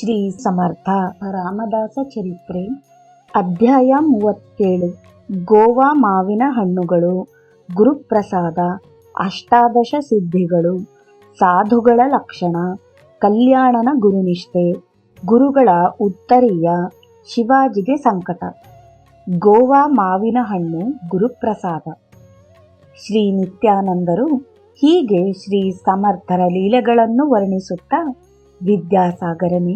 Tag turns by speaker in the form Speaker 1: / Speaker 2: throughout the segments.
Speaker 1: ಶ್ರೀ ಸಮರ್ಥ ರಾಮದಾಸ ಚರಿತ್ರೆ. ಅಧ್ಯಾಯ ಮೂವತ್ತೇಳು. ಗೋವಾ ಮಾವಿನ ಹಣ್ಣುಗಳು. ಗುರುಪ್ರಸಾದ. ಅಷ್ಟಾದಶ ಸಿದ್ಧಿಗಳು. ಸಾಧುಗಳ ಲಕ್ಷಣ. ಕಲ್ಯಾಣನ ಗುರುನಿಷ್ಠೆ. ಗುರುಗಳ ಉತ್ತರೀಯ. ಶಿವಾಜಿಗೆ ಸಂಕಟ. ಗೋವಾ ಮಾವಿನ ಹಣ್ಣು ಗುರುಪ್ರಸಾದ. ಶ್ರೀ ನಿತ್ಯಾನಂದರು ಹೀಗೆ ಶ್ರೀ ಸಮರ್ಥರ ಲೀಲೆಗಳನ್ನು ವರ್ಣಿಸುತ್ತಾ ವಿದ್ಯಾಸಾಗರನೇ,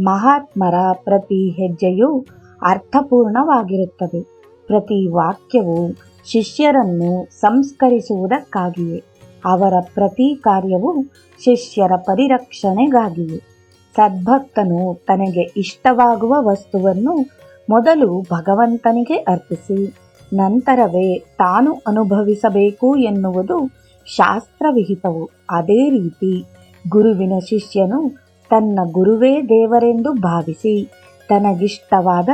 Speaker 1: ಮಹಾತ್ಮರ ಪ್ರತಿ ಹೆಜ್ಜೆಯೂ ಅರ್ಥಪೂರ್ಣವಾಗಿರುತ್ತದೆ. ಪ್ರತಿ ವಾಕ್ಯವು ಶಿಷ್ಯರನ್ನು ಸಂಸ್ಕರಿಸುವುದಕ್ಕಾಗಿಯೇ, ಅವರ ಪ್ರತಿ ಕಾರ್ಯವು ಶಿಷ್ಯರ ಪರಿರಕ್ಷಣೆಗಾಗಿಯೇ. ಸದ್ಭಕ್ತನು ತನಗೆ ಇಷ್ಟವಾಗುವ ವಸ್ತುವನ್ನು ಮೊದಲು ಭಗವಂತನಿಗೆ ಅರ್ಪಿಸಿ, ನಂತರವೇ ತಾನು ಅನುಭವಿಸಬೇಕು ಎನ್ನುವುದು ಶಾಸ್ತ್ರವಿಹಿತವು. ಅದೇ ರೀತಿ ಗುರುವಿನ ಶಿಷ್ಯನು ತನ್ನ ಗುರುವೇ ದೇವರೆಂದು ಭಾವಿಸಿ ತನಗಿಷ್ಟವಾದ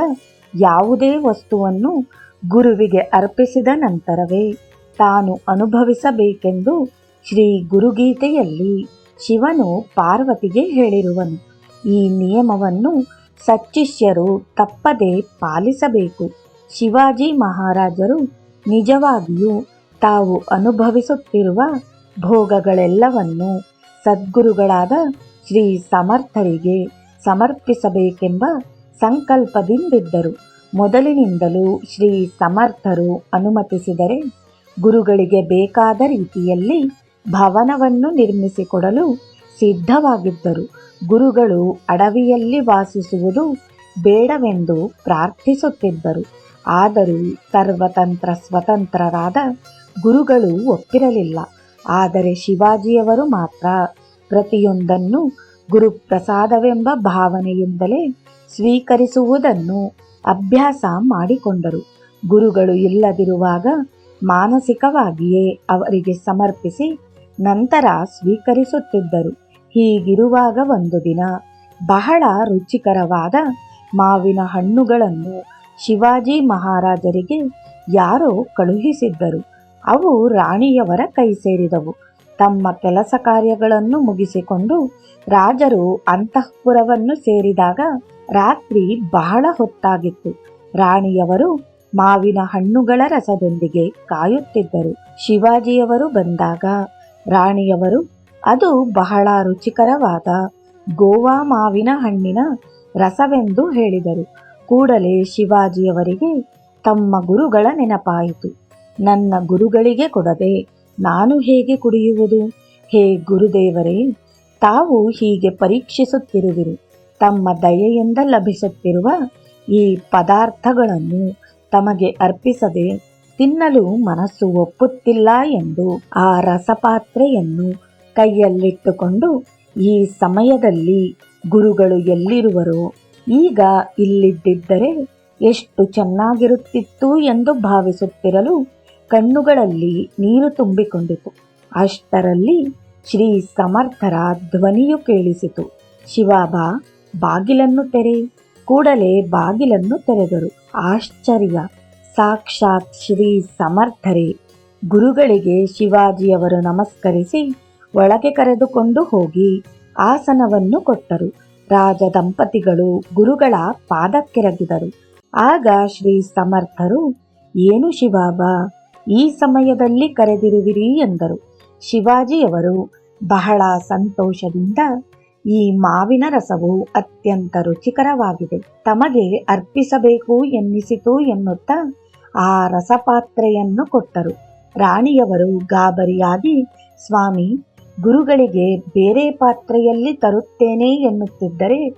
Speaker 1: ಯಾವುದೇ ವಸ್ತುವನ್ನು ಗುರುವಿಗೆ ಅರ್ಪಿಸಿದ ನಂತರವೇ ತಾನು ಅನುಭವಿಸಬೇಕೆಂದು ಶ್ರೀ ಗುರುಗೀತೆಯಲ್ಲಿ ಶಿವನು ಪಾರ್ವತಿಗೆ ಹೇಳಿರುವನು. ಈ ನಿಯಮವನ್ನು ಸಚ್ಚಿಷ್ಯರು ತಪ್ಪದೆ ಪಾಲಿಸಬೇಕು. ಶಿವಾಜಿ ಮಹಾರಾಜರು ನಿಜವಾಗಿಯೂ ತಾವು ಅನುಭವಿಸುತ್ತಿರುವ ಭೋಗಗಳೆಲ್ಲವನ್ನು ಸದ್ಗುರುಗಳಾದ ಶ್ರೀ ಸಮರ್ಥರಿಗೆ ಸಮರ್ಪಿಸಬೇಕೆಂಬ ಸಂಕಲ್ಪದಿಂದಿದ್ದರು. ಮೊದಲಿನಿಂದಲೂ ಶ್ರೀ ಸಮರ್ಥರು ಅನುಮತಿಸಿದರೆ ಗುರುಗಳಿಗೆ ಬೇಕಾದ ರೀತಿಯಲ್ಲಿ ಭವನವನ್ನು ನಿರ್ಮಿಸಿಕೊಡಲು ಸಿದ್ಧವಾಗಿದ್ದರು. ಗುರುಗಳು ಅಡವಿಯಲ್ಲಿ ವಾಸಿಸುವುದು ಬೇಡವೆಂದು ಪ್ರಾರ್ಥಿಸುತ್ತಿದ್ದರು. ಆದರೂ ಸರ್ವತಂತ್ರ ಸ್ವತಂತ್ರರಾದ ಗುರುಗಳು ಒಪ್ಪಿರಲಿಲ್ಲ. ಆದರೆ ಶಿವಾಜಿಯವರು ಮಾತ್ರ ಪ್ರತಿಯೊಂದನ್ನು ಗುರುಪ್ರಸಾದವೆಂಬ ಭಾವನೆಯಿಂದಲೇ ಸ್ವೀಕರಿಸುವುದನ್ನು ಅಭ್ಯಾಸ ಮಾಡಿಕೊಂಡರು. ಗುರುಗಳು ಇಲ್ಲದಿರುವಾಗ ಮಾನಸಿಕವಾಗಿಯೇ ಅವರಿಗೆ ಸಮರ್ಪಿಸಿ ನಂತರ ಸ್ವೀಕರಿಸುತ್ತಿದ್ದರು. ಹೀಗಿರುವಾಗ ಒಂದು ದಿನ ಬಹಳ ರುಚಿಕರವಾದ ಮಾವಿನ ಹಣ್ಣುಗಳನ್ನು ಶಿವಾಜಿ ಮಹಾರಾಜರಿಗೆ ಯಾರೋ ಕಳುಹಿಸಿದ್ದರು. ಅವು ರಾಣಿಯವರ ಕೈ ಸೇರಿದವು. ತಮ್ಮ ಕೆಲಸ ಕಾರ್ಯಗಳನ್ನು ಮುಗಿಸಿಕೊಂಡು ರಾಜರು ಅಂತಃಪುರವನ್ನು ಸೇರಿದಾಗ ರಾತ್ರಿ ಬಹಳ ಹೊತ್ತಾಗಿತ್ತು. ರಾಣಿಯವರು ಮಾವಿನ ಹಣ್ಣುಗಳ ರಸದೊಂದಿಗೆ ಕಾಯುತ್ತಿದ್ದರು. ಶಿವಾಜಿಯವರು ಬಂದಾಗ ರಾಣಿಯವರು, ಅದು ಬಹಳ ರುಚಿಕರವಾದ ಗೋವಾ ಮಾವಿನ ಹಣ್ಣಿನ ರಸವೆಂದು ಹೇಳಿದರು. ಕೂಡಲೇ ಶಿವಾಜಿಯವರಿಗೆ ತಮ್ಮ ಗುರುಗಳ ನೆನಪಾಯಿತು. ನನ್ನ ಗುರುಗಳಿಗೆ ಕೊಡದೆ ನಾನು ಹೇಗೆ ಕುಡಿಯುವುದು? ಹೇ ಗುರುದೇವರೇ, ತಾವು ಹೀಗೆ ಪರೀಕ್ಷಿಸುತ್ತಿರುವಿರಿ. ತಮ್ಮ ದಯೆಯಿಂದ ಲಭಿಸುತ್ತಿರುವ ಈ ಪದಾರ್ಥಗಳನ್ನು ತಮಗೆ ಅರ್ಪಿಸದೆ ತಿನ್ನಲು ಮನಸ್ಸು ಒಪ್ಪುತ್ತಿಲ್ಲ ಎಂದು ಆ ರಸಪಾತ್ರೆಯನ್ನು ಕೈಯಲ್ಲಿಟ್ಟುಕೊಂಡು ಈ ಸಮಯದಲ್ಲಿ ಗುರುಗಳು ಎಲ್ಲಿರುವರೋ, ಈಗ ಇಲ್ಲಿದ್ದಿದ್ದರೆ ಎಷ್ಟು ಚೆನ್ನಾಗಿರುತ್ತಿತ್ತು ಎಂದು ಭಾವಿಸುತ್ತಿರಲು ಕಣ್ಣುಗಳಲ್ಲಿ ನೀರು ತುಂಬಿಕೊಂಡಿತು. ಅಷ್ಟರಲ್ಲಿ ಶ್ರೀ ಸಮರ್ಥರ ಧ್ವನಿಯು ಕೇಳಿಸಿತು. ಶಿವಾಬಾ, ಬಾಗಿಲನ್ನು ತೆರೆ. ಕೂಡಲೇ ಬಾಗಿಲನ್ನು ತೆರೆದರು. ಆಶ್ಚರ್ಯ. ಸಾಕ್ಷಾತ್ ಶ್ರೀ ಸಮರ್ಥರೇ. ಗುರುಗಳಿಗೆ ಶಿವಾಜಿಯವರು ನಮಸ್ಕರಿಸಿ ಒಳಗೆ ಕರೆದುಕೊಂಡು ಹೋಗಿ ಆಸನವನ್ನು ಕೊಟ್ಟರು. ರಾಜ ದಂಪತಿಗಳು ಗುರುಗಳ ಪಾದಕ್ಕೆರಗಿದರು. ಆಗ ಶ್ರೀ ಸಮರ್ಥರು, ಏನು ಶಿವಾಬಾ ಈ ಸಮಯದಲ್ಲಿ ಕರೆದಿರುವಿರಿ ಎಂದರು. ಶಿವಾಜಿಯವರು ಬಹಳ ಸಂತೋಷದಿಂದ ಈ ಮಾವಿನ ರಸವು ಅತ್ಯಂತ ರುಚಿಕರವಾಗಿದೆ. ತಮಗೆ ಅರ್ಪಿಸಬೇಕು ಎನ್ನಿಸಿತು ಎನ್ನುತ್ತಾ ಆ ರಸಪಾತ್ರೆಯನ್ನು ಕೊಟ್ಟರು. ರಾಣಿಯವರು ಗಾಬರಿಯಾಗಿ, ಸ್ವಾಮಿ, ಗುರುಗಳಿಗೆ ಬೇರೆ ಪಾತ್ರೆಯಲ್ಲಿ ತರುತ್ತೇನೆ ಎನ್ನುತ್ತಿದ್ದರೆ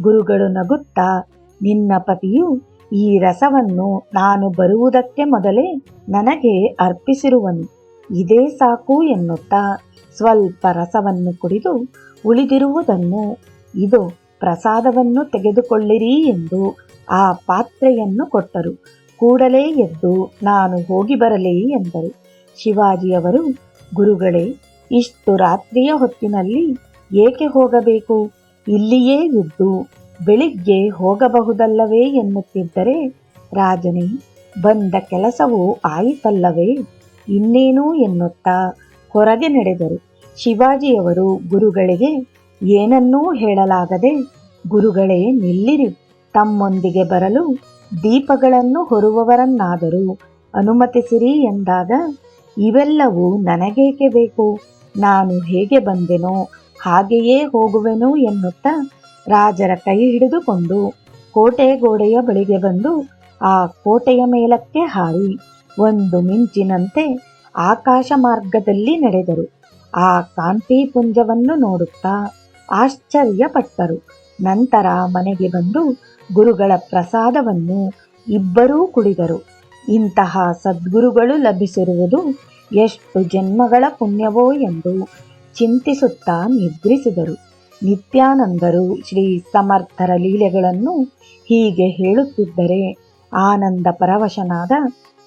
Speaker 1: ಗುರುಗಳು ನಗುತ್ತಾ, ನಿನ್ನ ಪತಿಯು ಈ ರಸವನ್ನು ನಾನು ಬರುವುದಕ್ಕೆ ಮೊದಲೇ ನನಗೆ ಅರ್ಪಿಸಿರುವನು. ಇದೇ ಸಾಕು ಎನ್ನುತ್ತಾ ಸ್ವಲ್ಪ ರಸವನ್ನು ಕುಡಿದು ಉಳಿದಿರುವುದನ್ನು, ಇದು, ಪ್ರಸಾದವನ್ನು ತೆಗೆದುಕೊಳ್ಳಿರಿ ಎಂದು ಆ ಪಾತ್ರೆಯನ್ನು ಕೊಟ್ಟರು. ಕೂಡಲೇ ಎದ್ದು ನಾನು ಹೋಗಿ ಬರಲೇ ಎಂದರು. ಶಿವಾಜಿಯವರು, ಗುರುಗಳೇ, ಇಷ್ಟು ರಾತ್ರಿಯ ಹೊತ್ತಿನಲ್ಲಿ ಏಕೆ ಹೋಗಬೇಕು? ಇಲ್ಲಿಯೇ ಇದ್ದು ಬೆಳಿಗ್ಗೆ ಹೋಗಬಹುದಲ್ಲವೇ ಎನ್ನುತ್ತಿದ್ದರೆ, ರಾಜನೇ, ಬಂದ ಕೆಲಸವು ಆಯಿತಲ್ಲವೇ? ಇನ್ನೇನು ಎನ್ನುತ್ತಾ? ಹೊರಗೆ ನಡೆದರು. ಶಿವಾಜಿಯವರು ಗುರುಗಳಿಗೆ, ಏನನ್ನೂ ಹೇಳಲಾಗದೆ, ಗುರುಗಳೇ ನಿಲ್ಲಿರಿ, ತಮ್ಮೊಂದಿಗೆ ಬರಲು ದೀಪಗಳನ್ನು ಹೊರುವವರನ್ನಾದರೂ ಅನುಮತಿಸಿರಿ ಎಂದಾಗ, ಇವೆಲ್ಲವೂ ನನಗೇಕೆ ಬೇಕು? ನಾನು ಹೇಗೆ ಬಂದೆನೋ ಹಾಗೆಯೇ ಹೋಗುವೆನು ಎನ್ನುತ್ತಾ ರಾಜರ ಕೈ ಹಿಡಿದುಕೊಂಡು ಕೋಟೆ ಗೋಡೆಯ ಬಳಿಗೆ ಬಂದು ಆ ಕೋಟೆಯ ಮೇಲಕ್ಕೆ ಹಾರಿ. ಒಂದು ಮಿಂಚಿನಂತೆ ಆಕಾಶ ಮಾರ್ಗದಲ್ಲಿ ನಡೆದರು. ಆ ಕಾಂತಿಪುಂಜವನ್ನು ನೋಡುತ್ತಾ ಆಶ್ಚರ್ಯಪಟ್ಟರು. ನಂತರ ಮನೆಗೆ ಬಂದು ಗುರುಗಳ ಪ್ರಸಾದವನ್ನು ಇಬ್ಬರೂ ಕುಡಿದರು. ಇಂತಹ ಸದ್ಗುರುಗಳು ಲಭಿಸಿರುವುದು ಎಷ್ಟು ಜನ್ಮಗಳ ಪುಣ್ಯವೋ ಎಂದು ಚಿಂತಿಸುತ್ತಾ ನಿದ್ರಿಸಿದರು. ನಿತ್ಯಾನಂದರು ಶ್ರೀ ಸಮರ್ಥರ ಲೀಲೆಗಳನ್ನು ಹೀಗೆ ಹೇಳುತ್ತಿದ್ದರೆ ಆನಂದ ಪರವಶನಾದ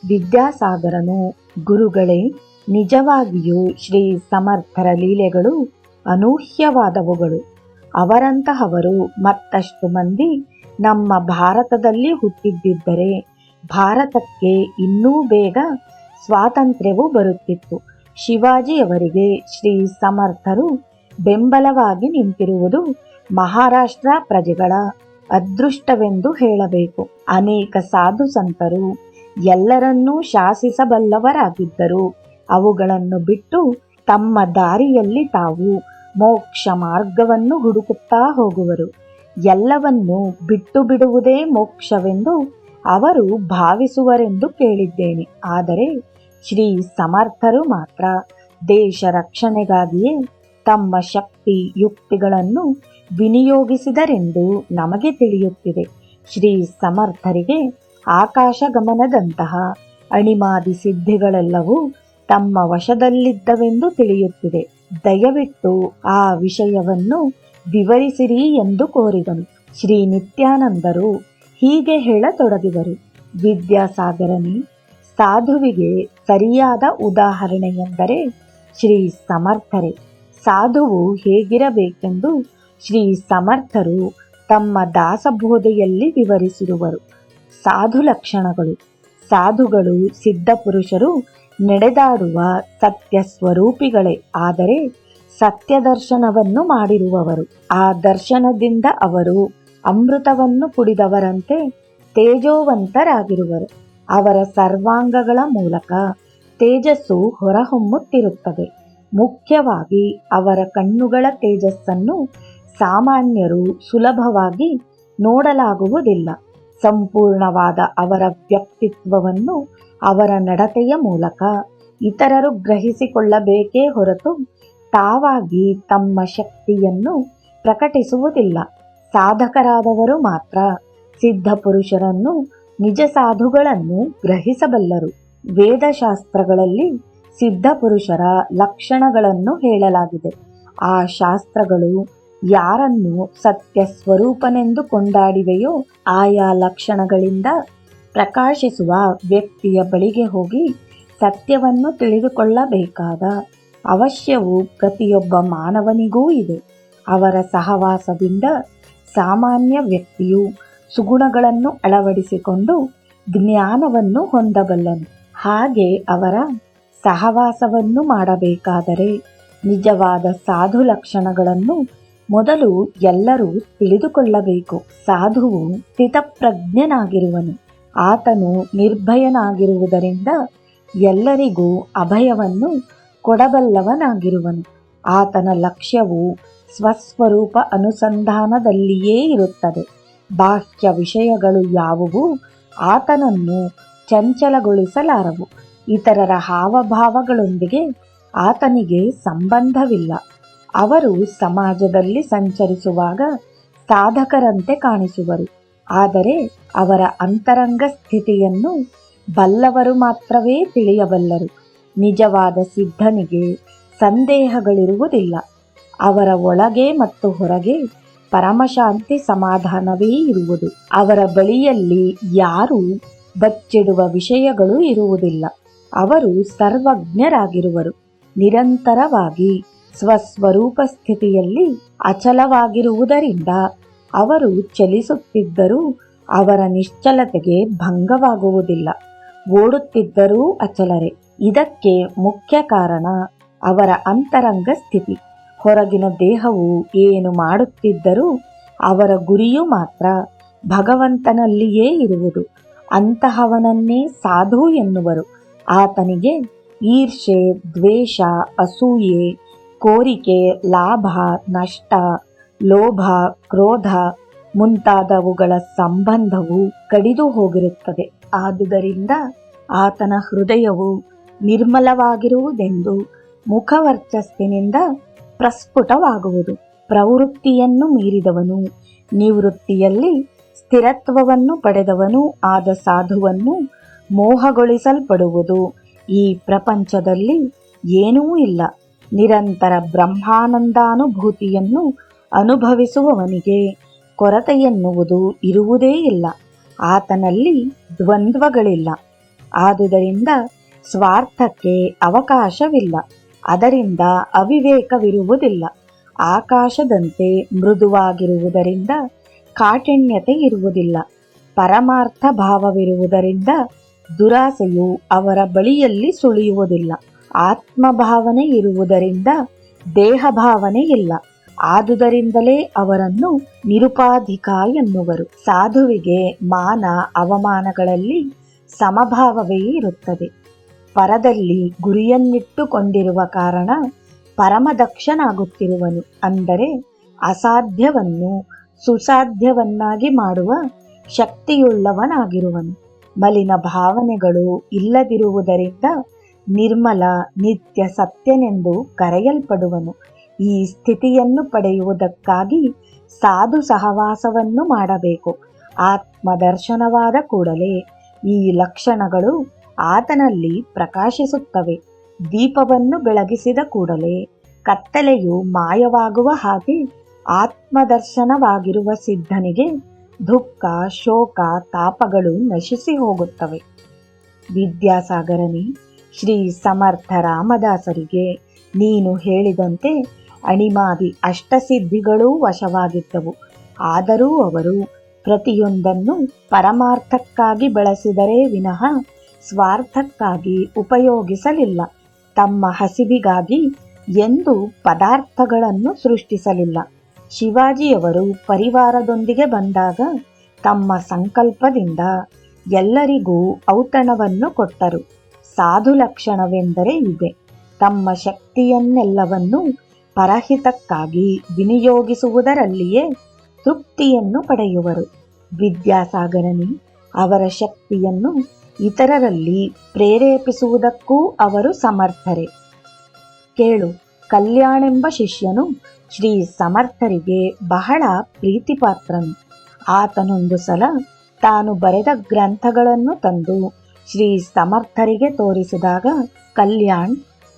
Speaker 1: ವಿದ್ಯಾಸಾಗರನು, ಗುರುಗಳೇ, ನಿಜವಾಗಿಯೂ ಶ್ರೀ ಸಮರ್ಥರ ಲೀಲೆಗಳು ಅನೂಹ್ಯವಾದವುಗಳು. ಅವರಂತಹವರು ಮತ್ತಷ್ಟು ಮಂದಿ ನಮ್ಮ ಭಾರತದಲ್ಲಿ ಹುಟ್ಟಿದ್ದಿದ್ದರೆ ಭಾರತಕ್ಕೆ ಇನ್ನೂ ಬೇಗ ಸ್ವಾತಂತ್ರ್ಯವು ಬರುತ್ತಿತ್ತು. ಶಿವಾಜಿಯವರಿಗೆ ಶ್ರೀ ಸಮರ್ಥರು ಬೆಂಬಲವಾಗಿ ನಿಂತಿರುವುದು ಮಹಾರಾಷ್ಟ್ರ ಪ್ರಜೆಗಳ ಅದೃಷ್ಟವೆಂದು ಹೇಳಬೇಕು. ಅನೇಕ ಸಾಧು ಸಂತರು ಎಲ್ಲರನ್ನೂ ಶಾಸಿಸಬಲ್ಲವರಾಗಿದ್ದರು. ಅವುಗಳನ್ನು ಬಿಟ್ಟು ತಮ್ಮ ದಾರಿಯಲ್ಲಿ ತಾವು ಮೋಕ್ಷ ಮಾರ್ಗವನ್ನು ಹುಡುಕುತ್ತಾ ಹೋಗುವರು. ಎಲ್ಲವನ್ನೂ ಬಿಟ್ಟು ಬಿಡುವುದೇ ಮೋಕ್ಷವೆಂದು ಅವರು ಭಾವಿಸುವರೆಂದು ಕೇಳಿದ್ದೇನೆ. ಆದರೆ ಶ್ರೀ ಸಮರ್ಥರು ಮಾತ್ರ ದೇಶ ರಕ್ಷಣೆಗಾಗಿಯೇ ತಮ್ಮ ಶಕ್ತಿ ಯುಕ್ತಿಗಳನ್ನು ವಿನಿಯೋಗಿಸಿದರೆಂದು ನಮಗೆ ತಿಳಿಯುತ್ತಿದೆ. ಶ್ರೀ ಸಮರ್ಥರಿಗೆ ಆಕಾಶ ಗಮನದಂತಹ ಅಣಿಮಾದಿ ಸಿದ್ಧಿಗಳೆಲ್ಲವೂ ತಮ್ಮ ವಶದಲ್ಲಿದ್ದವೆಂದು ತಿಳಿಯುತ್ತಿದೆ. ದಯವಿಟ್ಟು ಆ ವಿಷಯವನ್ನು ವಿವರಿಸಿರಿ ಎಂದು ಕೋರಿದನು. ಶ್ರೀ ನಿತ್ಯಾನಂದರು ಹೀಗೆ ಹೇಳತೊಡಗಿದರು. ವಿದ್ಯಾಸಾಗರನಿ, ಸಾಧುವಿಗೆ ಸರಿಯಾದ ಉದಾಹರಣೆ ಎಂದರೆ ಶ್ರೀ ಸಮರ್ಥರೇ. ಸಾಧುವು ಹೇಗಿರಬೇಕೆಂದು ಶ್ರೀ ಸಮರ್ಥರು ತಮ್ಮ ದಾಸಬೋಧೆಯಲ್ಲಿ ವಿವರಿಸಿರುವರು. ಸಾಧು ಲಕ್ಷಣಗಳು. ಸಾಧುಗಳು ಸಿದ್ಧಪುರುಷರು ನಡೆದಾಡುವ ಸತ್ಯ ಸ್ವರೂಪಿಗಳೇ. ಆದರೆ ಸತ್ಯ ದರ್ಶನವನ್ನು ಮಾಡಿರುವವರು. ಆ ದರ್ಶನದಿಂದ ಅವರು ಅಮೃತವನ್ನು ಕುಡಿದವರಂತೆ ತೇಜೋವಂತರಾಗಿರುವರು. ಅವರ ಸರ್ವಾಂಗಗಳ ಮೂಲಕ ತೇಜಸ್ಸು ಹೊರಹೊಮ್ಮುತ್ತಿರುತ್ತದೆ. ಮುಖ್ಯವಾಗಿ ಅವರ ಕಣ್ಣುಗಳ ತೇಜಸ್ಸನ್ನು ಸಾಮಾನ್ಯರು ಸುಲಭವಾಗಿ ನೋಡಲಾಗುವುದಿಲ್ಲ. ಸಂಪೂರ್ಣವಾದ ಅವರ ವ್ಯಕ್ತಿತ್ವವನ್ನು ಅವರ ನಡತೆಯ ಮೂಲಕ ಇತರರು ಗ್ರಹಿಸಿಕೊಳ್ಳಬೇಕೇ ಹೊರತು ತಾವಾಗಿ ತಮ್ಮ ಶಕ್ತಿಯನ್ನು ಪ್ರಕಟಿಸುವುದಿಲ್ಲ. ಸಾಧಕರಾದವರು ಮಾತ್ರ ಸಿದ್ಧ ಪುರುಷರನ್ನು ನಿಜ ಸಾಧುಗಳನ್ನು ಗ್ರಹಿಸಬಲ್ಲರು. ವೇದಶಾಸ್ತ್ರಗಳಲ್ಲಿ ಸಿದ್ಧ ಪುರುಷರ ಲಕ್ಷಣಗಳನ್ನು ಹೇಳಲಾಗಿದೆ. ಆ ಶಾಸ್ತ್ರಗಳು ಯಾರನ್ನು ಸತ್ಯ ಸ್ವರೂಪನೆಂದು ಕೊಂಡಾಡಿವೆಯೋ ಆಯಾ ಲಕ್ಷಣಗಳಿಂದ ಪ್ರಕಾಶಿಸುವ ವ್ಯಕ್ತಿಯ ಬಳಿಗೆ ಹೋಗಿ ಸತ್ಯವನ್ನು ತಿಳಿದುಕೊಳ್ಳಬೇಕಾದ ಅವಶ್ಯವು ಪ್ರತಿಯೊಬ್ಬ ಮಾನವನಿಗೂ ಇದೆ. ಅವರ ಸಹವಾಸದಿಂದ ಸಾಮಾನ್ಯ ವ್ಯಕ್ತಿಯು ಸುಗುಣಗಳನ್ನು ಅಳವಡಿಸಿಕೊಂಡು ಜ್ಞಾನವನ್ನು ಹೊಂದಬಲ್ಲನು. ಹಾಗೆ ಅವರ ಸಹವಾಸವನ್ನು ಮಾಡಬೇಕಾದರೆ ನಿಜವಾದ ಸಾಧು ಲಕ್ಷಣಗಳನ್ನು ಮೊದಲು ಎಲ್ಲರೂ ತಿಳಿದುಕೊಳ್ಳಬೇಕು. ಸಾಧುವು ಸ್ಥಿತಪ್ರಜ್ಞನಾಗಿರುವನು. ಆತನು ನಿರ್ಭಯನಾಗಿರುವುದರಿಂದ ಎಲ್ಲರಿಗೂ ಅಭಯವನ್ನು ಕೊಡಬಲ್ಲವನಾಗಿರುವನು. ಆತನ ಲಕ್ಷ್ಯವು ಸ್ವಸ್ವರೂಪ ಅನುಸಂಧಾನದಲ್ಲಿಯೇ ಇರುತ್ತದೆ. ಬಾಹ್ಯ ವಿಷಯಗಳು ಯಾವುವು? ಆತನನ್ನು ಚಂಚಲಗೊಳಿಸಲಾರವು. ಇತರರ ಹಾವಭಾವಗಳೊಂದಿಗೆ ಆತನಿಗೆ ಸಂಬಂಧವಿಲ್ಲ. ಅವರು ಸಮಾಜದಲ್ಲಿ ಸಂಚರಿಸುವಾಗ ಸಾಧಕರಂತೆ ಕಾಣಿಸುವರು. ಆದರೆ ಅವರ ಅಂತರಂಗ ಸ್ಥಿತಿಯನ್ನು ಬಲ್ಲವರು ಮಾತ್ರವೇ ತಿಳಿಯಬಲ್ಲರು ನಿಜವಾದ ಸಿದ್ಧನಿಗೆ ಸಂದೇಹಗಳಿರುವುದಿಲ್ಲ. ಅವರ ಒಳಗೆ ಮತ್ತು ಹೊರಗೆ ಪರಮಶಾಂತಿ ಸಮಾಧಾನವೇ ಇರುವುದು. ಅವರ ಬಳಿಯಲ್ಲಿ ಯಾರೂ ಬಚ್ಚಿಡುವ ವಿಷಯಗಳು ಇರುವುದಿಲ್ಲ. ಅವರು ಸರ್ವಜ್ಞರಾಗಿರುವರು. ನಿರಂತರವಾಗಿ ಸ್ವಸ್ವರೂಪ ಸ್ಥಿತಿಯಲ್ಲಿ ಅಚಲವಾಗಿರುವುದರಿಂದ ಅವರು ಚಲಿಸುತ್ತಿದ್ದರೂ ಅವರ ನಿಶ್ಚಲತೆಗೆ ಭಂಗವಾಗುವುದಿಲ್ಲ. ಓಡುತ್ತಿದ್ದರೂ ಅಚಲರೆ. ಇದಕ್ಕೆ ಮುಖ್ಯ ಕಾರಣ ಅವರ ಅಂತರಂಗ ಸ್ಥಿತಿ. ಹೊರಗಿನ ದೇಹವು ಏನು ಮಾಡುತ್ತಿದ್ದರೂ ಅವರ ಗುರಿಯು ಮಾತ್ರ ಭಗವಂತನಲ್ಲಿಯೇ ಇರುವುದು. ಅಂತಹವನನ್ನೇ ಸಾಧು ಎನ್ನುವರು. ಆತನಿಗೆ ಈರ್ಷೆ ದ್ವೇಷ, ಅಸೂಯೆ, ಕೋರಿಕೆ, ಲಾಭ, ನಷ್ಟ, ಲೋಭ, ಕ್ರೋಧ ಮುಂತಾದವುಗಳ ಸಂಬಂಧವು ಕಡಿದು ಹೋಗಿರುತ್ತದೆ. ಆದುದರಿಂದ ಆತನ ಹೃದಯವು ನಿರ್ಮಲವಾಗಿರುವುದೆಂದು ಮುಖವರ್ಚಸ್ಸಿನಿಂದ ಪ್ರಸ್ಫುಟವಾಗುವುದು. ಪ್ರವೃತ್ತಿಯನ್ನು ಮೀರಿದವನು, ನಿವೃತ್ತಿಯಲ್ಲಿ ಸ್ಥಿರತ್ವವನ್ನು ಪಡೆದವನು ಆದ ಸಾಧುವನ್ನು ಮೋಹಗೊಳಿಸಲ್ಪಡುವುದು. ಈ ಪ್ರಪಂಚದಲ್ಲಿ ಏನೂ ಇಲ್ಲ. ನಿರಂತರ ಬ್ರಹ್ಮಾನಂದಾನುಭೂತಿಯನ್ನು ಅನುಭವಿಸುವವನಿಗೆ ಕೊರತೆಯೆನ್ನುವುದು ಇರುವುದೇ ಇಲ್ಲ. ಆತನಲ್ಲಿ ದ್ವಂದ್ವಗಳಿಲ್ಲ. ಆದುದರಿಂದ ಸ್ವಾರ್ಥಕ್ಕೆ ಅವಕಾಶವಿಲ್ಲ. ಅದರಿಂದ ಅವಿವೇಕವಿರುವುದಿಲ್ಲ. ಆಕಾಶದಂತೆ ಮೃದುವಾಗಿರುವುದರಿಂದ ಕಾಠಿಣ್ಯತೆ ಇರುವುದಿಲ್ಲ. ಪರಮಾರ್ಥ ಭಾವವಿರುವುದರಿಂದ ದುರಾಸೆಯು ಅವರ ಬಳಿಯಲ್ಲಿ ಸುಳಿಯುವುದಿಲ್ಲ. ಆತ್ಮಭಾವನೆ ಇರುವುದರಿಂದ ದೇಹ ಭಾವನೆ ಇಲ್ಲ. ಆದುದರಿಂದಲೇ ಅವರನ್ನು ನಿರುಪಾಧಿಕ ಎನ್ನುವರು. ಸಾಧುವಿಗೆ ಮಾನ ಅವಮಾನಗಳಲ್ಲಿ ಸಮಭಾವವೇ ಇರುತ್ತದೆ. ಪರದಲ್ಲಿ ಗುರಿಯನ್ನಿಟ್ಟುಕೊಂಡಿರುವ ಕಾರಣ ಪರಮದಕ್ಷನಾಗುತ್ತಿರುವನು ಅಂದರೆ ಅಸಾಧ್ಯವನ್ನು ಸುಸಾಧ್ಯವನ್ನಾಗಿ ಮಾಡುವ ಶಕ್ತಿಯುಳ್ಳವನಾಗಿರುವನು. ಮಲಿನ ಭಾವನೆಗಳು ಇಲ್ಲದಿರುವುದರಿಂದ ನಿರ್ಮಲ ನಿತ್ಯ ಸತ್ಯನೆಂದು ಕರೆಯಲ್ಪಡುವನು. ಈ ಸ್ಥಿತಿಯನ್ನು ಪಡೆಯುವುದಕ್ಕಾಗಿ ಸಾಧು ಸಹವಾಸವನ್ನು ಮಾಡಬೇಕು. ಆತ್ಮದರ್ಶನವಾದ ಕೂಡಲೇ ಈ ಲಕ್ಷಣಗಳು ಆತನಲ್ಲಿ ಪ್ರಕಾಶಿಸುತ್ತವೆ. ದೀಪವನ್ನು ಬೆಳಗಿಸಿದ ಕೂಡಲೇ ಕತ್ತಲೆಯು ಮಾಯವಾಗುವ ಹಾಗೆ ಆತ್ಮದರ್ಶನವಾಗಿರುವ ಸಿದ್ಧನಿಗೆ ದುಃಖ, ಶೋಕ, ತಾಪಗಳು ನಶಿಸಿ ಹೋಗುತ್ತವೆ. ವಿದ್ಯಾಸಾಗರನಿ, ಶ್ರೀ ಸಮರ್ಥ ರಾಮದಾಸರಿಗೆ ನೀನು ಹೇಳಿದಂತೆ ಅಣಿಮಾದಿ ಅಷ್ಟಸಿದ್ಧಿಗಳೂ ವಶವಾಗಿದ್ದವು. ಆದರೂ ಅವರು ಪ್ರತಿಯೊಂದನ್ನು ಪರಮಾರ್ಥಕ್ಕಾಗಿ ಬಳಸಿದರೆ ವಿನಃ ಸ್ವಾರ್ಥಕ್ಕಾಗಿ ಉಪಯೋಗಿಸಲಿಲ್ಲ. ತಮ್ಮ ಹಸಿವಿಗಾಗಿ ಎಂದು ಪದಾರ್ಥಗಳನ್ನು ಸೃಷ್ಟಿಸಲಿಲ್ಲ. ಶಿವಾಜಿಯವರು ಪರಿವಾರದೊಂದಿಗೆ ಬಂದಾಗ ತಮ್ಮ ಸಂಕಲ್ಪದಿಂದ ಎಲ್ಲರಿಗೂ ಔತಣವನ್ನು ಕೊಟ್ಟರು. ಸಾಧು ಲಕ್ಷಣವೆಂದರೆ ಇದೆ. ತಮ್ಮ ಶಕ್ತಿಯನ್ನೆಲ್ಲವನ್ನು ಪರಹಿತಕ್ಕಾಗಿ ವಿನಿಯೋಗಿಸುವುದರಲ್ಲಿಯೇ ತೃಪ್ತಿಯನ್ನು ಪಡೆಯುವರು. ವಿದ್ಯಾಸಾಗರನಿ, ಅವರ ಶಕ್ತಿಯನ್ನು ಇತರರಲ್ಲಿ ಪ್ರೇರೇಪಿಸುವುದಕ್ಕೂ ಅವರು ಸಮರ್ಥರೆ. ಕೇಳು, ಕಲ್ಯಾಣೆಂಬ ಶಿಷ್ಯನು ಶ್ರೀ ಸಮರ್ಥರಿಗೆ ಬಹಳ ಪ್ರೀತಿಪಾತ್ರನು. ಆತನೊಂದು ಸಲ ತಾನು ಬರೆದ ಗ್ರಂಥಗಳನ್ನು ತಂದು ಶ್ರೀ ಸಮರ್ಥರಿಗೆ ತೋರಿಸಿದಾಗ ಕಲ್ಯಾಣ್,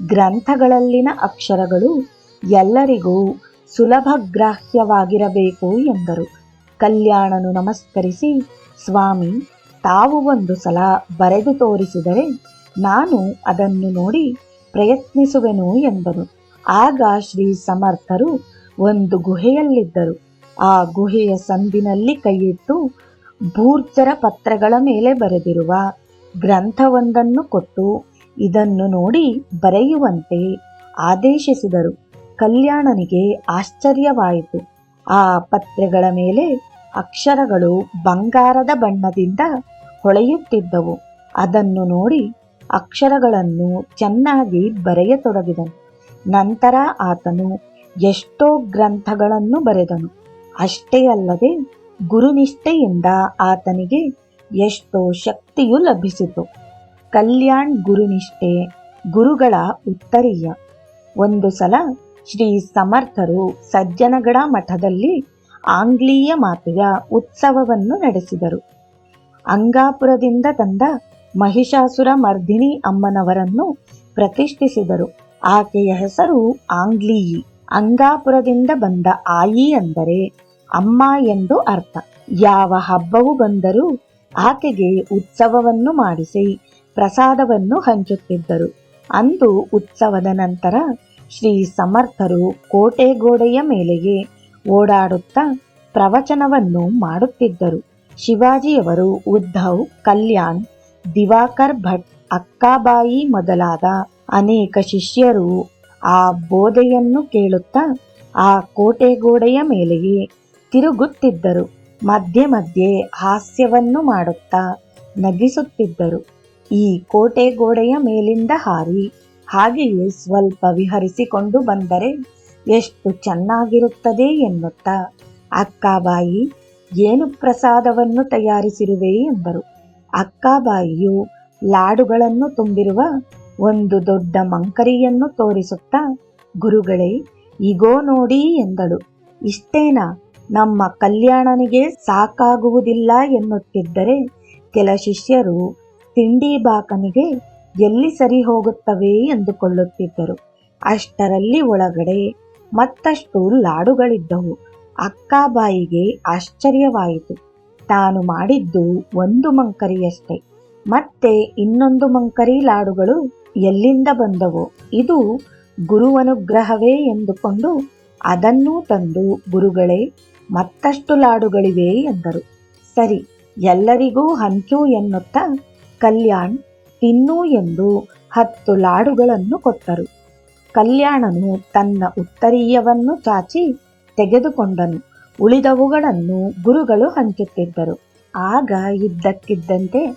Speaker 1: ಗ್ರಂಥಗಳಲ್ಲಿನ ಅಕ್ಷರಗಳು ಎಲ್ಲರಿಗೂ ಸುಲಭ ಗ್ರಾಹ್ಯವಾಗಿರಬೇಕು ಎಂದರು. ಕಲ್ಯಾಣನು ನಮಸ್ಕರಿಸಿ, ಸ್ವಾಮಿ, ತಾವು ಒಂದು ಸಲ ಬರೆದು ತೋರಿಸಿದರೆ ನಾನು ಅದನ್ನು ನೋಡಿ ಪ್ರಯತ್ನಿಸುವೆನು ಎಂದನು ಆಗ ಶ್ರೀ ಸಮರ್ಥರು ಒಂದು ಗುಹೆಯಲ್ಲಿದ್ದರು. ಆ ಗುಹೆಯ ಸಂದಿನಲ್ಲಿ ಕೈಯಿಟ್ಟು ಭೂರ್ಜರ ಪತ್ರಗಳ ಮೇಲೆ ಬರೆದಿರುವ ಗ್ರಂಥವೊಂದನ್ನು ಕೊಟ್ಟು ಇದನ್ನು ನೋಡಿ ಬರೆಯುವಂತೆ ಆದೇಶಿಸಿದರು. ಕಲ್ಯಾಣನಿಗೆ ಆಶ್ಚರ್ಯವಾಯಿತು. ಆ ಪತ್ರೆಗಳ ಮೇಲೆ ಅಕ್ಷರಗಳು ಬಂಗಾರದ ಬಣ್ಣದಿಂದ ಹೊಳೆಯುತ್ತಿದ್ದವು. ಅದನ್ನು ನೋಡಿ ಅಕ್ಷರಗಳನ್ನು ಚೆನ್ನಾಗಿ ಬರೆಯತೊಡಗಿದನು. ನಂತರ ಆತನು ಎಷ್ಟೋ ಗ್ರಂಥಗಳನ್ನು ಬರೆದನು. ಅಷ್ಟೇ ಅಲ್ಲದೆ ಗುರುನಿಷ್ಠೆಯಿಂದ ಆತನಿಗೆ ಎಷ್ಟೋ ಶಕ್ತಿಯು ಲಭಿಸಿತು. ಕಲ್ಯಾಣ್ ಗುರುನಿಷ್ಠೆ ಗುರುಗಳ ಉತ್ತರೀಯ. ಒಂದು ಸಲ ಶ್ರೀ ಸಮರ್ಥರು ಸಜ್ಜನಗಡ ಮಠದಲ್ಲಿ ಆಂಗ್ಲೀಯ ಮಾತೆಯ ಉತ್ಸವವನ್ನು ನಡೆಸಿದರು. ಅಂಗಾಪುರದಿಂದ ತಂದ ಮಹಿಷಾಸುರ ಮರ್ದಿನಿ ಅಮ್ಮನವರನ್ನು ಪ್ರತಿಷ್ಠಿಸಿದರು. ಆಕೆಯ ಹೆಸರು ಆಂಗ್ಲೀಯಿ. ಅಂಗಾಪುರದಿಂದ ಬಂದ ಆಯಿ ಅಂದರೆ ಅಮ್ಮ ಎಂದು ಅರ್ಥ. ಯಾವ ಹಬ್ಬವು ಬಂದರೂ ಆಕೆಗೆ ಉತ್ಸವವನ್ನು ಮಾಡಿಸಿ, ಪ್ರಸಾದವನ್ನು ಹಂಚುತ್ತಿದ್ದರು. ಅಂದು ಉತ್ಸವದ ನಂತರ ಶ್ರೀ ಸಮರ್ಥರು ಕೋಟೆ ಗೋಡೆಯ ಮೇಲೆಗೆ ಓಡಾಡುತ್ತಾ ಪ್ರವಚನವನ್ನು ಮಾಡುತ್ತಿದ್ದರು. ಶಿವಾಜಿಯವರು ಉದ್ಧವ್, ಕಲ್ಯಾಣ್, ದಿವಾಕರ್ ಭಟ್, ಅಕ್ಕಾಬಾಯಿ ಮೊದಲಾದ ಅನೇಕ ಶಿಷ್ಯರು ಆ ಬೋಧೆಯನ್ನು ಕೇಳುತ್ತಾ ಆ ಕೋಟೆ ಗೋಡೆಯ ಮೇಲೆಯೇ ತಿರುಗುತ್ತಿದ್ದರು. ಮಧ್ಯೆ ಮಧ್ಯೆ ಹಾಸ್ಯವನ್ನು ಮಾಡುತ್ತಾ ನಗಿಸುತ್ತಿದ್ದರು. ಈ ಕೋಟೆ ಗೋಡೆಯ ಮೇಲಿಂದ ಹಾರಿ ಹಾಗೆಯೇ ಸ್ವಲ್ಪ ವಿಹರಿಸಿಕೊಂಡು ಬಂದರೆ ಎಷ್ಟು ಚೆನ್ನಾಗಿರುತ್ತದೆ ಎನ್ನುತ್ತಾ ಅಕ್ಕಾಬಾಯಿ ಏನು ಪ್ರಸಾದವನ್ನು ತಯಾರಿಸಿರುವೆ ಎಂದರು. ಅಕ್ಕಾಬಾಯಿಯು ಲಾಡುಗಳನ್ನು ತುಂಬಿರುವ ಒಂದು ದೊಡ್ಡ ಮಂಕರಿಯನ್ನು ತೋರಿಸುತ್ತಾ, ಗುರುಗಳೇ ಇಗೋ ನೋಡಿ ಎಂದಳು. ಇಷ್ಟೇನಾ, ನಮ್ಮ ಕಲ್ಯಾಣನಿಗೆ ಸಾಕಾಗುವುದಿಲ್ಲ ಎನ್ನುತ್ತಿದ್ದರೆ ಕೆಲ ಶಿಷ್ಯರು ತಿಂಡಿ ಬಾಕನಿಗೆ ಎಲ್ಲಿ ಸರಿ ಹೋಗುತ್ತವೆ ಎಂದುಕೊಳ್ಳುತ್ತಿದ್ದರು. ಅಷ್ಟರಲ್ಲಿ ಒಳಗಡೆ ಮತ್ತಷ್ಟು ಲಾಡುಗಳಿದ್ದವು. ಅಕ್ಕಾಬಾಯಿಗೆ ಆಶ್ಚರ್ಯವಾಯಿತು. ತಾನು ಮಾಡಿದ್ದು ಒಂದು ಮಂಕರಿಯಷ್ಟೇ. ಮತ್ತೆ ಇನ್ನೊಂದು ಮಂಕರಿ ಲಾಡುಗಳು ಎಲ್ಲಿಂದ ಬಂದವು, ಇದು ಗುರುವನುಗ್ರಹವೇ ಎಂದುಕೊಂಡು ಅದನ್ನೂ ತಂದು ಗುರುಗಳೇ, ಮತ್ತಷ್ಟು ಲಾಡುಗಳಿವೆ ಎಂದರು. ಸರಿ, ಎಲ್ಲರಿಗೂ ಹಂಚು ಎನ್ನುತ್ತಾ ಕಲ್ಯಾಣ್ ತಿನ್ನು ಎಂದು ಹತ್ತು ಲಾಡುಗಳನ್ನು ಕೊಟ್ಟರು. ಕಲ್ಯಾಣನು ತನ್ನ ಉತ್ತರೀಯವನ್ನು ಚಾಚಿ ತೆಗೆದುಕೊಂಡನು. ಉಳಿದವುಗಳನ್ನು ಗುರುಗಳು ಹಂಚುತ್ತಿದ್ದರು. ಆಗ ಇದ್ದಕ್ಕಿದ್ದಂತೆ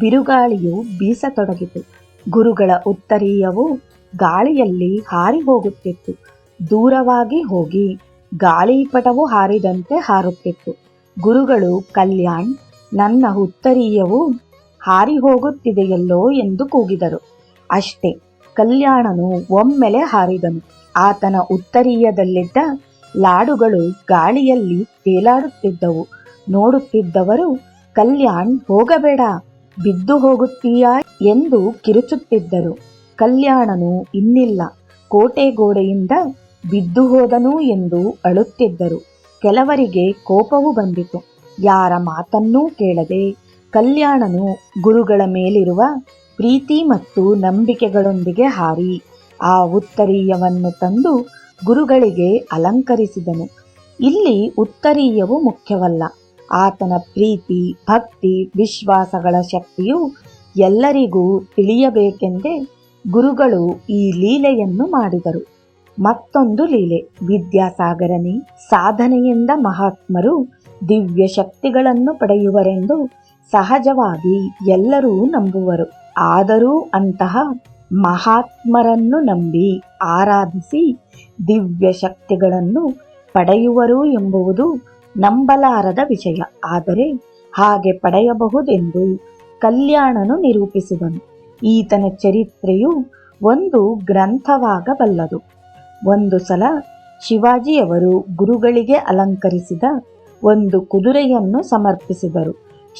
Speaker 1: ಬಿರುಗಾಳಿಯು ಬೀಸತೊಡಗಿತು. ಗುರುಗಳ ಉತ್ತರೀಯವು ಗಾಳಿಯಲ್ಲಿ ಹಾರಿ ಹೋಗುತ್ತಿತ್ತು. ದೂರವಾಗಿ ಹೋಗಿ ಗಾಳಿಪಟವು ಹಾರಿದಂತೆ ಹಾರುತ್ತಿತ್ತು. ಗುರುಗಳು, ಕಲ್ಯಾಣ್, ನನ್ನ ಉತ್ತರೀಯವು ಹಾರಿ ಹೋಗುತ್ತಿದೆಯಲ್ಲೋ ಎಂದು ಕೂಗಿದರು. ಅಷ್ಟೇ, ಕಲ್ಯಾಣನು ಒಮ್ಮೆಲೆ ಹಾರಿದನು. ಆತನ ಉತ್ತರೀಯದಲ್ಲಿದ್ದ ಲಾಡುಗಳು ಗಾಳಿಯಲ್ಲಿ ತೇಲಾಡುತ್ತಿದ್ದವು. ನೋಡುತ್ತಿದ್ದವರು, ಕಲ್ಯಾಣ್, ಹೋಗಬೇಡ, ಬಿದ್ದು ಹೋಗುತ್ತೀಯಾ ಎಂದು ಕಿರುಚುತ್ತಿದ್ದರು. ಕಲ್ಯಾಣನು ಇನ್ನಿಲ್ಲ. ಕೋಟೆ ಗೋಡೆಯಿಂದ ಬಿದ್ದು ಹೋದನು ಎಂದು ಅಳುತ್ತಿದ್ದರು. ಕೆಲವರಿಗೆ ಕೋಪವು ಬಂದಿತು. ಯಾರ ಮಾತನ್ನೂ ಕೇಳದೆ ಕಲ್ಯಾಣನು ಗುರುಗಳ ಮೇಲಿರುವ ಪ್ರೀತಿ ಮತ್ತು ನಂಬಿಕೆಗಳೊಂದಿಗೆ ಹಾರಿ ಆ ಉತ್ತರೀಯವನ್ನು ತಂದು ಗುರುಗಳಿಗೆ ಅಲಂಕರಿಸಿದನು. ಇಲ್ಲಿ ಉತ್ತರೀಯವು ಮುಖ್ಯವಲ್ಲ. ಆತನ ಪ್ರೀತಿ, ಭಕ್ತಿ, ವಿಶ್ವಾಸಗಳ ಶಕ್ತಿಯು ಎಲ್ಲರಿಗೂ ತಿಳಿಯಬೇಕೆಂದೇ ಗುರುಗಳು ಈ ಲೀಲೆಯನ್ನು ಮಾಡಿದರು. ಮತ್ತೊಂದು ಲೀಲೆ, ವಿದ್ಯಾಸಾಗರನೇ ಸಾಧನೆಯಿಂದ ಮಹಾತ್ಮರು ದಿವ್ಯ ಶಕ್ತಿಗಳನ್ನು ಪಡೆಯುವರೆಂದು ಸಹಜವಾಗಿ ಎಲ್ಲರೂ ನಂಬುವರು. ಆದರೂ ಅಂತಹ ಮಹಾತ್ಮರನ್ನು ನಂಬಿ ಆರಾಧಿಸಿ ದಿವ್ಯ ಶಕ್ತಿಗಳನ್ನು ಪಡೆಯುವರು ಎಂಬುವುದು ನಂಬಲಾರದ ವಿಷಯ. ಆದರೆ ಹಾಗೆ ಪಡೆಯಬಹುದೆಂದು ಕಲ್ಯಾಣನು ನಿರೂಪಿಸಿದನು. ಈತನ ಚರಿತ್ರೆಯು ಒಂದು ಗ್ರಂಥವಾಗಬಲ್ಲದು. ಒಂದು ಸಲ ಶಿವಾಜಿಯವರು ಗುರುಗಳಿಗೆ ಅಲಂಕರಿಸಿದ ಒಂದು ಕುದುರೆಯನ್ನು ಸಮರ್ಪಿಸಿದರು.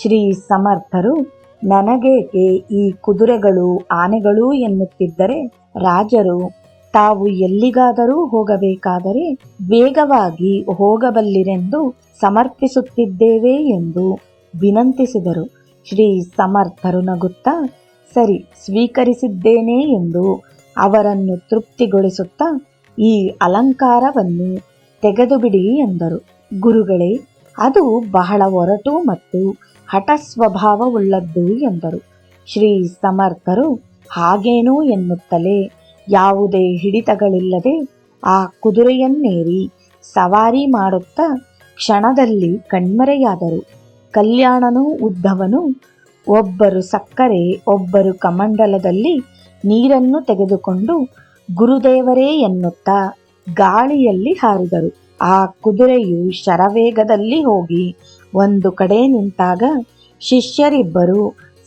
Speaker 1: ಶ್ರೀ ಸಮರ್ಥರು ನನಗೇಕೆ ಈ ಕುದುರೆಗಳು ಆನೆಗಳು ಎನ್ನುತ್ತಿದ್ದರೆ ರಾಜರು, ತಾವು ಎಲ್ಲಿಗಾದರೂ ಹೋಗಬೇಕಾದರೆ ವೇಗವಾಗಿ ಹೋಗಬಲ್ಲಿರೆಂದು ಸಮರ್ಪಿಸುತ್ತಿದ್ದೇವೆ ಎಂದು ವಿನಂತಿಸಿದರು. ಶ್ರೀ ಸಮರ್ಥರು ನಗುತ್ತಾ, ಸರಿ, ಸ್ವೀಕರಿಸಿದ್ದೇನೆ ಎಂದು ಅವರನ್ನು ತೃಪ್ತಿಗೊಳಿಸುತ್ತಾ ಈ ಅಲಂಕಾರವನ್ನು ತೆಗೆದುಬಿಡಿ ಎಂದರು. ಗುರುಗಳೇ, ಅದು ಬಹಳ ಒರಟು ಮತ್ತು ಹಠ ಸ್ವಭಾವವುಳ್ಳದ್ದು ಎಂದರು. ಶ್ರೀ ಸಮರ್ಥರು, ಹಾಗೇನೋ ಎನ್ನುತ್ತಲೇ ಯಾವುದೇ ಹಿಡಿತಗಳಿಲ್ಲದೆ ಆ ಕುದುರೆಯನ್ನೇರಿ ಸವಾರಿ ಮಾಡುತ್ತಾ ಕ್ಷಣದಲ್ಲಿ ಕಣ್ಮರೆಯಾದರು. ಕಲ್ಯಾಣನು ಉದ್ಧವನು ಒಬ್ಬರು ಸಕ್ಕರೆ, ಒಬ್ಬರು ಕಮಂಡಲದಲ್ಲಿ ನೀರನ್ನು ತೆಗೆದುಕೊಂಡು ಗುರುದೇವರೇ ಎನ್ನುತ್ತಾ ಗಾಳಿಯಲ್ಲಿ ಹಾರಿದರು. ಆ ಕುದುರೆಯು ಶರವೇಗದಲ್ಲಿ ಹೋಗಿ ಒಂದು ಕಡೆ ನಿಂತಾಗ ಶಿಷ್ಯರಿಬ್ಬರು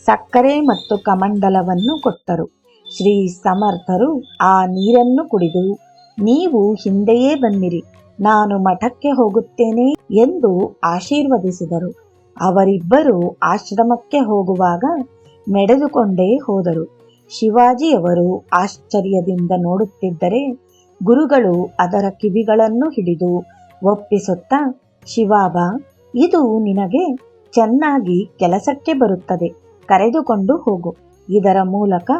Speaker 1: ಸಕ್ಕರೆ ಮತ್ತು ಕಮಂಡಲವನ್ನು ಕೊಟ್ಟರು. ಶ್ರೀ ಸಮರ್ಥರು ಆ ನೀರನ್ನು ಕುಡಿದು, ನೀವು ಹಿಂದೆಯೇ ಬನ್ನಿರಿ, ನಾನು ಮಠಕ್ಕೆ ಹೋಗುತ್ತೇನೆ ಎಂದು ಆಶೀರ್ವದಿಸಿದರು. ಅವರಿಬ್ಬರು ಆಶ್ರಮಕ್ಕೆ ಹೋಗುವಾಗ ನಡೆದುಕೊಂಡೇ ಹೋದರು. ಶಿವಾಜಿಯವರು ಆಶ್ಚರ್ಯದಿಂದ ನೋಡುತ್ತಿದ್ದರೆ ಗುರುಗಳು ಅದರ ಕಿವಿಗಳನ್ನು ಹಿಡಿದು ಒಪ್ಪಿಸುತ್ತಾ, ಶಿವಾಬಾ, ಇದು ನಿನಗೆ ಚೆನ್ನಾಗಿ ಕೆಲಸಕ್ಕೆ ಬರುತ್ತದೆ, ಕರೆದುಕೊಂಡು ಹೋಗು. ಇದರ ಮೂಲಕ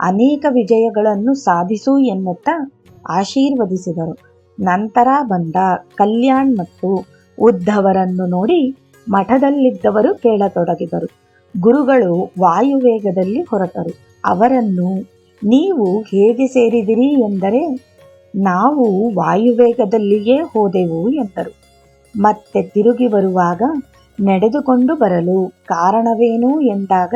Speaker 1: ಅನೇಕ ವಿಜಯಗಳನ್ನು ಸಾಧಿಸು ಎನ್ನುತ್ತಾ ಆಶೀರ್ವದಿಸಿದರು. ನಂತರ ಬಂದ ಕಲ್ಯಾಣ್ ಮತ್ತು ಉದ್ಧವರನ್ನು ನೋಡಿ ಮಠದಲ್ಲಿದ್ದವರು ಕೇಳತೊಡಗಿದರು. ಗುರುಗಳು ವಾಯುವೇಗದಲ್ಲಿ ಹೊರಟರು. ಅವರನ್ನು, ನೀವು ಹೇಗೆ ಸೇರಿದಿರಿ ಎಂದರೆ, ನಾವು ವಾಯುವೇಗದಲ್ಲಿಯೇ ಹೋದೆವು ಎಂದರು. ಮತ್ತೆ ತಿರುಗಿ ಬರುವಾಗ, ನಡೆದುಕೊಂಡು ಬರಲು ಕಾರಣವೇನು? ಎಂದಾಗ,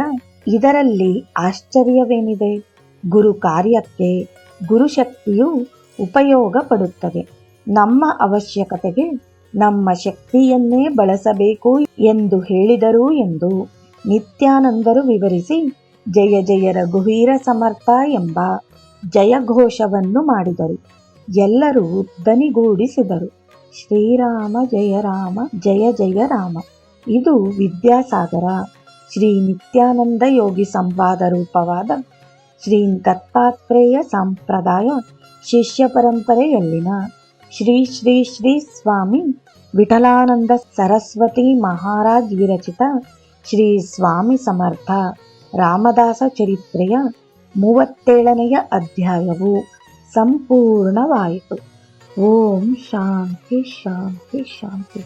Speaker 1: ಇದರಲ್ಲಿ ಆಶ್ಚರ್ಯವೇನಿದೆ? ಗುರು ಕಾರ್ಯಕ್ಕೆ ಗುರುಶಕ್ತಿಯು ಉಪಯೋಗ ಪಡುತ್ತದೆ ನಮ್ಮ ಅವಶ್ಯಕತೆಗೆ ನಮ್ಮ ಶಕ್ತಿಯನ್ನೇ ಬಳಸಬೇಕು ಎಂದು ಹೇಳಿದರು ಎಂದು ನಿತ್ಯಾನಂದರು ವಿವರಿಸಿ, ಜಯ ಜಯ ರಘುವೀರ ಸಮರ್ಥ ಎಂಬ ಜಯಘೋಷವನ್ನು ಮಾಡಿದರು. ಎಲ್ಲರೂ ದನಿಗೂಡಿಸಿದರು. ಶ್ರೀರಾಮ ಜಯ ರಾಮ, ಜಯ ಜಯ ರಾಮ. ಇದು ವಿದ್ಯಾಸಾಗರ. ಶ್ರೀ ನಿತ್ಯಾನಂದ ಯೋಗಿ ಸಂವಾದ ರೂಪವಾದ ಶ್ರೀ ದತ್ತಾತ್ರೇಯ ಸಂಪ್ರದಾಯ ಶಿಷ್ಯ ಪರಂಪರೆಯಲ್ಲಿನ ಶ್ರೀ ಶ್ರೀ ಶ್ರೀ ಸ್ವಾಮಿ ವಿಠಲಾನಂದ ಸರಸ್ವತಿ ಮಹಾರಾಜ್ ವಿರಚಿತ ಶ್ರೀ ಸ್ವಾಮಿ ಸಮರ್ಥ ರಾಮದಾಸ ಚರಿತ್ರೆಯ ಮೂವತ್ತೇಳನೆಯ ಅಧ್ಯಾಯವು ಸಂಪೂರ್ಣವಾಯಿತು ಓಂ ಶಾಂತಿ ಶಾಂತಿ ಶಾಂತಿ